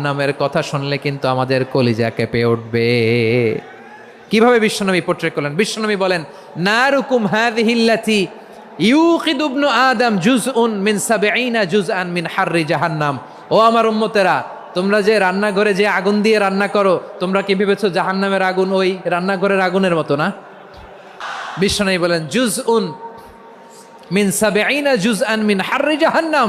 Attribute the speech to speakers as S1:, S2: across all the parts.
S1: জাহান্নামের কথা শুনলে কিন্তু আমাদের কলিজা কেঁপে উঠবে। কীভাবে বিশ্বনবী পোট্রে করলেন? বিশ্বনবী বলেন, নারুকুম হাযিহিল্লাতি ইউকিদু ইবনু আদম জুজউন মিন সাবঈনা জুজআন মিন জাহান্নাম। ও আমার উম্মতেরা, তোমরা যে রান্নাঘরে যে আগুন দিয়ে রান্না করো, তোমরা কি ভেবেছো জাহান্নামের আগুন ওই রান্নাঘরের আগুনের মতো না? বিশ্বনবী বলেন জুজউন মিন সাবঈনা জুজআন মিন হাররি জাহান্নাম।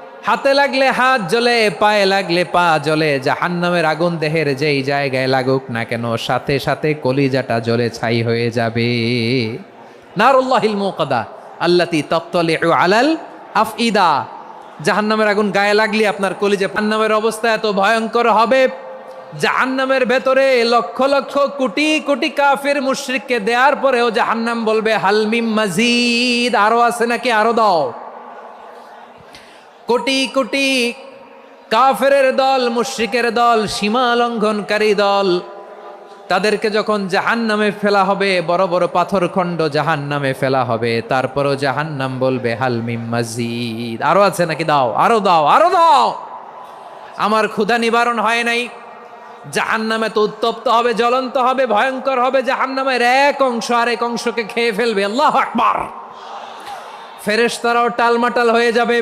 S1: হাতে লাগলে হাত জ্বলে, পায়ে লাগলে পা জ্বলে, জাহান্নামের আগুন দেহের যেই জায়গায় লাগুক না কেন, সাথে সাথে কলিজাটা জ্বলে ছাই হয়ে যাবে। নারুল্লাহিল মুকাদা আল্লাতি তাত্তলিউ আলাল আফইদা জাহান্নামের আগুন গায়ে লাগলে আপনার কলিজে জাহান্নামের অবস্থা এত ভয়ঙ্কর হবে। জাহান্নামের ভেতরে লক্ষ লক্ষ কোটি কোটি কাফের মুশরিককে দেওয়ার পরেও জাহান্নাম বলবে হালমিম মাজিদ, আরও আছে নাকি? আরও দাও। কোটি কোটি কাফেরের দল, মুশরিকের দল, সীমা লঙ্ঘনকারী দল, তাদেরকে যখন জাহান নামে ফেলা হবে, বড় বড় পাথর খণ্ড জাহান নামে ফেলা হবে, তারপরও জাহান নাম বলবে হালমিম মাজিদ। আরও আছে নাকি? দাও, আরও দাও আরও দাও। আমার ক্ষুধা নিবারণ হয় নাই। জাহান নামে তো উত্তপ্ত হবে, জ্বলন্ত হবে, ভয়ঙ্কর হবে জাহান নামের এক অংশ আর এক অংশকে খেয়ে ফেলবে। আল্লাহ আকবার। ফেরেশতারাও টালমাটাল হয়ে যাবে।